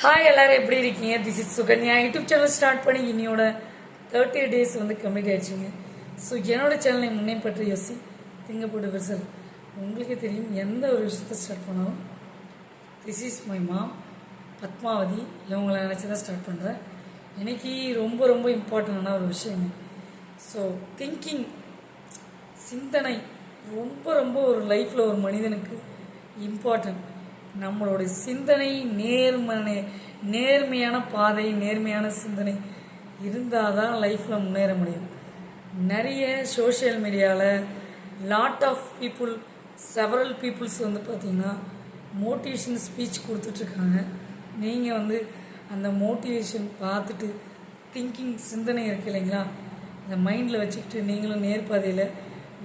Hi எல்லாரும் எப்படி இருக்கீங்க? This is Sukanya. YouTube channel start பண்ணி இன்னையோட தேர்ட்டி டேஸ் வந்து கம்ப்ளீட் ஆயிடுச்சுங்க. ஸோ என்னோட சேனலை முன்னே பற்றி யோசி. திங்கப்போட்டு பெருசல் உங்களுக்கே தெரியும் எந்த ஒரு விஷயத்தை ஸ்டார்ட் பண்ணாலும் this is my mom Padmavathi. இவங்களை நினச்சி தான் ஸ்டார்ட் பண்ணுறேன் இன்னைக்கு ரொம்ப ரொம்ப இம்பார்ட்டண்டான ஒரு விஷயங்க. ஸோ திங்கிங் சிந்தனை ரொம்ப ரொம்ப ஒரு லைஃப்பில் ஒரு மனிதனுக்கு இம்பார்ட்டன்ட் நம்மளுடைய சிந்தனை நேர்மனை நேர்மையான பாதை நேர்மையான சிந்தனை இருந்தால் தான் லைஃப்பில் முன்னேற முடியும். நிறைய சோஷியல் மீடியாவில் lot of people several peoples வந்து பார்த்திங்கன்னா மோட்டிவேஷன் ஸ்பீச் கொடுத்துட்ருக்காங்க. நீங்கள் வந்து அந்த மோட்டிவேஷன் பார்த்துட்டு திங்கிங் சிந்தனை இருக்கு இல்லைங்களா? அந்த மைண்டில் வச்சுக்கிட்டு நீங்களும் நேர்பாதையில்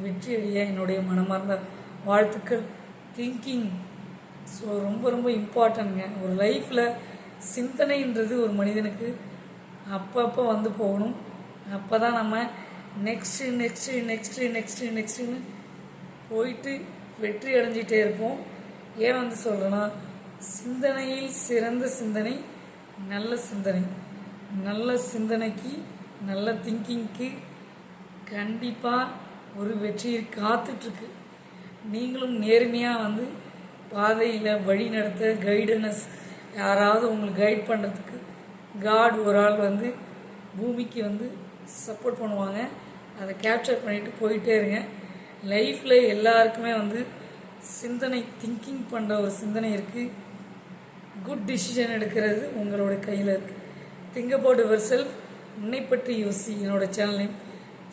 வெற்றி அடைய என்னுடைய மனமார்ந்த வாழ்த்துக்கள். திங்கிங் ஸோ ரொம்ப ரொம்ப இம்பார்ட்டன்ட்ங்க ஒரு லைஃப்பில் சிந்தனைன்றது ஒரு மனிதனுக்கு அப்பப்போ வந்து போகணும். அப்போ தான் நம்ம நெக்ஸ்ட்டு நெக்ஸ்ட்டு நெக்ஸ்ட்டு நெக்ஸ்ட்டு நெக்ஸ்ட்டுன்னு போயிட்டு வெற்றி அடைஞ்சிட்டே இருப்போம். ஏன் வந்து சொல்கிறேன்னா சிந்தனையில் சிறந்த சிந்தனை நல்ல சிந்தனை. நல்ல சிந்தனைக்கு நல்ல திங்கிங்க்கு கண்டிப்பாக ஒரு வெற்றியை காத்துட்ருக்கு நீங்களும் நேர்மையாக வந்து பாதையில் வழி நடத்த கைடனஸ் யாராவது உங்களுக்கு கைட் பண்ணுறதுக்கு காட் ஒரு ஆள் வந்து பூமிக்கு வந்து சப்போர்ட் பண்ணுவாங்க. அதை கேப்சர் பண்ணிட்டு போயிட்டே இருங்க. லைஃப்பில் எல்லாருக்குமே வந்து சிந்தனை திங்கிங் பண்ணுற ஒரு சிந்தனை இருக்குது குட் டிசிஷன் எடுக்கிறது உங்களோட கையில் இருக்குது திங்க் அபவுட் யுவர் செல்ஃப் உன்னை பற்றி யோசி என்னோட சேனலையும்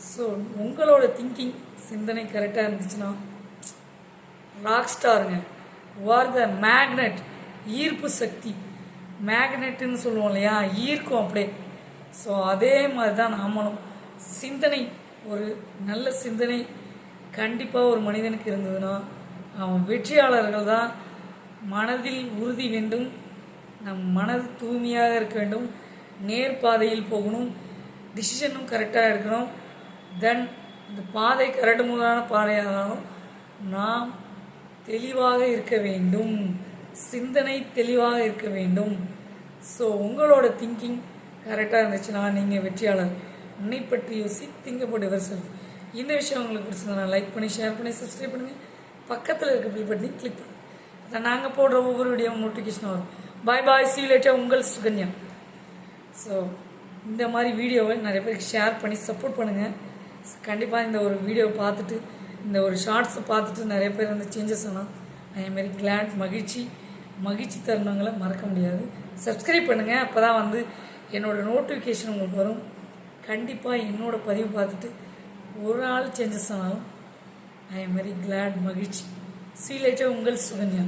ஸோ உங்களோட திங்கிங் சிந்தனை கரெக்டாக இருந்துச்சுன்னா ராக் ஸ்டாருங்க ஆர் த மேக்னெட் ஈர்ப்பு சக்தி. மேக்னெட்டுன்னு சொல்லுவோம் இல்லையா? ஈர்க்கும் அப்படியே. ஸோ அதே மாதிரி தான் நாமளும். சிந்தனை ஒரு நல்ல சிந்தனை கண்டிப்பாக ஒரு மனிதனுக்கு இருந்ததுன்னா அவன் வெற்றியாளர்கள் தான் மனதில் உறுதி வேண்டும் நம் மனது தூய்மையாக இருக்க வேண்டும் நேர்பாதையில் போகணும் டிசிஷனும் கரெக்டாக எடுக்கணும் தென் இந்த பாதை கரடுமுரடான பாதையாக இருந்தாலும் நாம் தெளிவாக இருக்க வேண்டும். சிந்தனை தெளிவாக இருக்க வேண்டும். ஸோ உங்களோட திங்கிங் கரெக்டாக இருந்துச்சுன்னா நீங்கள் வெற்றியாளர். உன்னை பற்றி யோசி திங்கப்பட்டு யுவர் இந்த விஷயம் உங்களுக்கு பிடிச்சிருந்தா லைக் பண்ணி ஷேர் பண்ணி சப்ஸ்கிரைப் பண்ணுங்கள் பக்கத்தில் இருக்க பில் பட்டனை கிளிக் பண்ணுங்கள் நாங்கள் போடுற ஒவ்வொரு வீடியோ நோட்டிஃபிகேஷன் வரும். பாய் பாய் சி லேட்டாக உங்கள் சுகன்யா. ஸோ இந்த மாதிரி வீடியோவை நிறைய பேருக்கு ஷேர் பண்ணி சப்போர்ட் பண்ணுங்கள் கண்டிப்பாக இந்த ஒரு வீடியோவை பார்த்துட்டு இந்த ஒரு ஷார்ட்ஸை பார்த்துட்டு நிறைய பேர் வந்து சேஞ்சஸ் ஆனால் ஐ எம் வெரி கிளாட் மகிழ்ச்சி மகிழ்ச்சி தருணங்களை மறக்க முடியாது. சப்ஸ்கிரைப் பண்ணுங்கள் அப்போ தான் வந்து என்னோடய நோட்டிஃபிகேஷன் உங்களுக்கு வரும். கண்டிப்பாக என்னோடய பதிவு பார்த்துட்டு ஒரு நாள் சேஞ்சஸ் ஆனாலும் ஐ எம் வெரி கிளாட் மகிழ்ச்சி சீலேட்டே உங்கள் சுகன்யா.